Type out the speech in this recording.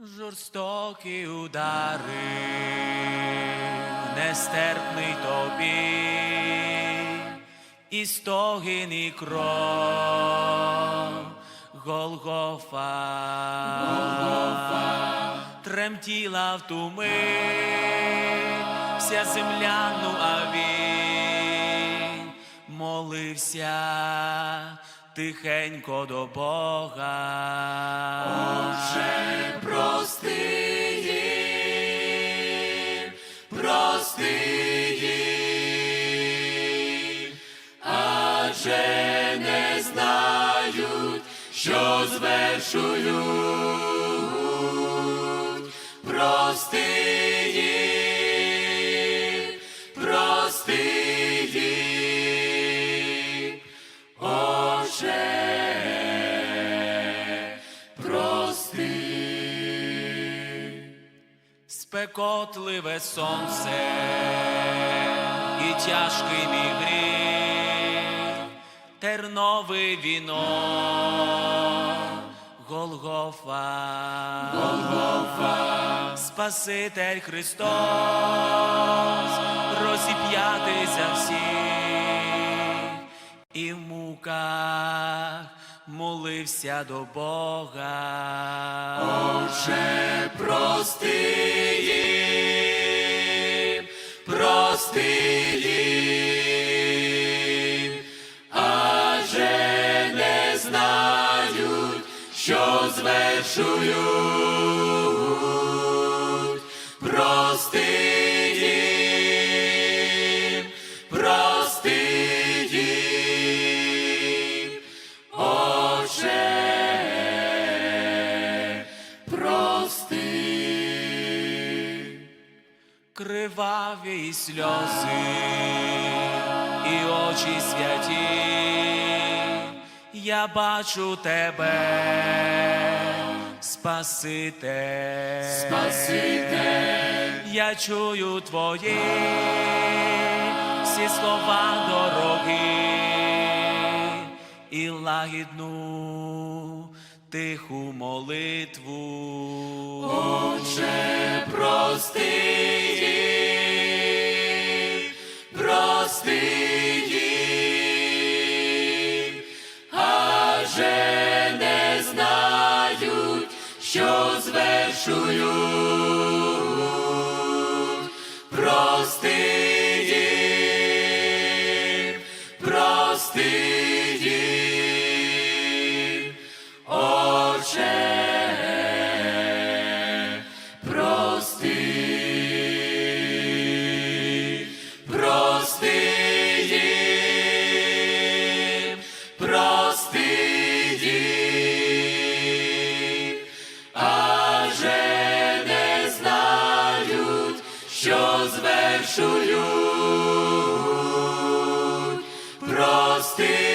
Жорстокі удари, нестерпний тобі, і стогін, і кров, Голгофа, тремтіла в ту мить вся земля, ну а він молився тихенько до Бога. Отже, прости їм, прости їм, адже не знають, що звершують. Прости Спекотливе сонце і тяжкий мій гріх, терновий віно, Голгофа, Голгофа, Спаситель Христос, розіп'ятися всіх. І в муках молився до Бога. Отже, прости їм, прости їм, адже не знають, що звершують. Криваві сльози і очі святі, я бачу тебе, Спаситель, Спаситель, я чую твої всі слова дороги і лагідну тиху молитву. Отче, прости що звершують. Звершують. Прости